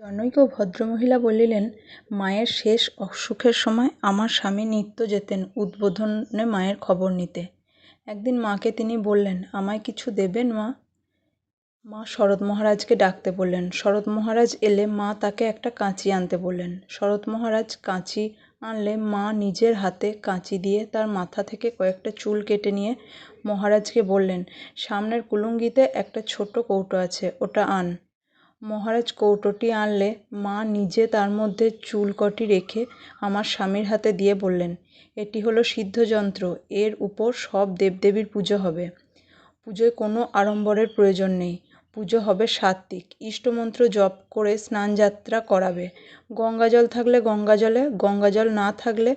জনৈক ভদ্রমহিলা বলিলেন, মায়ের শেষ অসুখের সময় আমার স্বামী নিত্য যেতেন উদ্বোধনে মায়ের খবর নিতে। একদিন মাকে তিনি বললেন, আমায় কিছু দেবেন, মা? মা শরৎ মহারাজকে ডাকতে বললেন। শরৎ মহারাজ এলে মা তাকে একটা কাঁচি আনতে বললেন। শরৎ মহারাজ কাঁচি আনলে মা নিজের হাতে কাঁচি দিয়ে তার মাথা থেকে কয়েকটা চুল কেটে নিয়ে মহারাজকে বললেন, সামনের কুলুঙ্গিতে একটা ছোট কৌটো আছে, ওটা আন। মহারাজ কৌটোটি আনলে মা নিজে তার মধ্যে চুল কটি রেখে আমার স্বামীর হাতে দিয়ে বললেন, এটি হলো সিদ্ধযন্ত্র, এর উপর সব দেবদেবীর পুজো হবে। পুজোয় কোনো আড়ম্বরের প্রয়োজন নেই। পুজো হবে সাত্ত্বিক ইষ্টমন্ত্র জপ করে স্নানযাত্রা করাবে। গঙ্গাজল থাকলে গঙ্গাজলে, গঙ্গাজল না থাকলে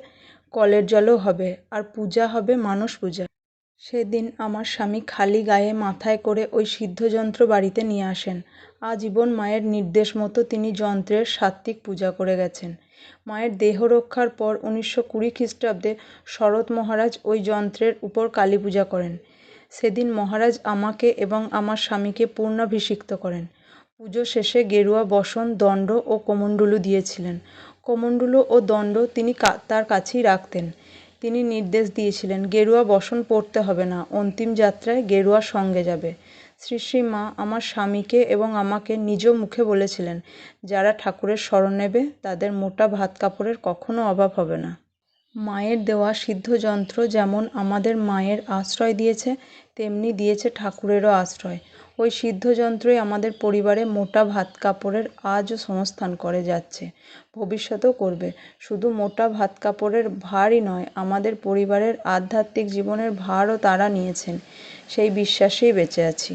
কলের জলেও হবে। আর পূজা হবে মানস পূজা সেদিন আমার স্বামী খালি গায়ে মাথায় করে ওই সিদ্ধযন্ত্র বাড়িতে নিয়ে আসেন। আজীবন মায়ের নির্দেশ মতো তিনি যন্ত্রের সাত্ত্বিক পূজা করে গেছেন। মায়ের দেহ রক্ষার পর উনিশশো কুড়ি খ্রিস্টাব্দে শরৎ মহারাজ ওই যন্ত্রের উপর কালী পূজা করেন। সেদিন মহারাজ আমাকে এবং আমার স্বামীকে পূর্ণাভিষিক্ত করেন। পুজো শেষে গেরুয়া বসন, দণ্ড ও কোমণ্ডলু দিয়েছিলেন। কোমণ্ডলু ও দণ্ড তিনি তার কাছেই রাখতেন। তিনি নির্দেশ দিয়েছিলেন, গেরুয়া বসন পরতে হবে না, অন্তিম যাত্রায় গেরুয়া সঙ্গে যাবে। শ্রী শ্রী মা আমার স্বামীকে এবং আমাকে নিজ মুখে বলেছিলেন, যারা ঠাকুরের শরণ নেবে, তাদের মোটা ভাত কাপড়ের কখনো অভাব হবে না। মায়ের দেওয়া সিদ্ধযন্ত্র যেমন আমাদের মায়ের আশ্রয় দিয়েছে, তেমনি দিয়েছে ঠাকুরেরও আশ্রয়। ওই সিদ্ধ যন্ত্রই আমাদের পরিবারে মোটা ভাত কাপড়ের আজও সংস্থান করে যাচ্ছে, ভবিষ্যতেও করবে। শুধু মোটা ভাত কাপড়ের ভারই নয়, আমাদের পরিবারের আধ্যাত্মিক জীবনের ভারও তারা নিয়েছেন। সেই বিশ্বাসেই বেঁচে আছি।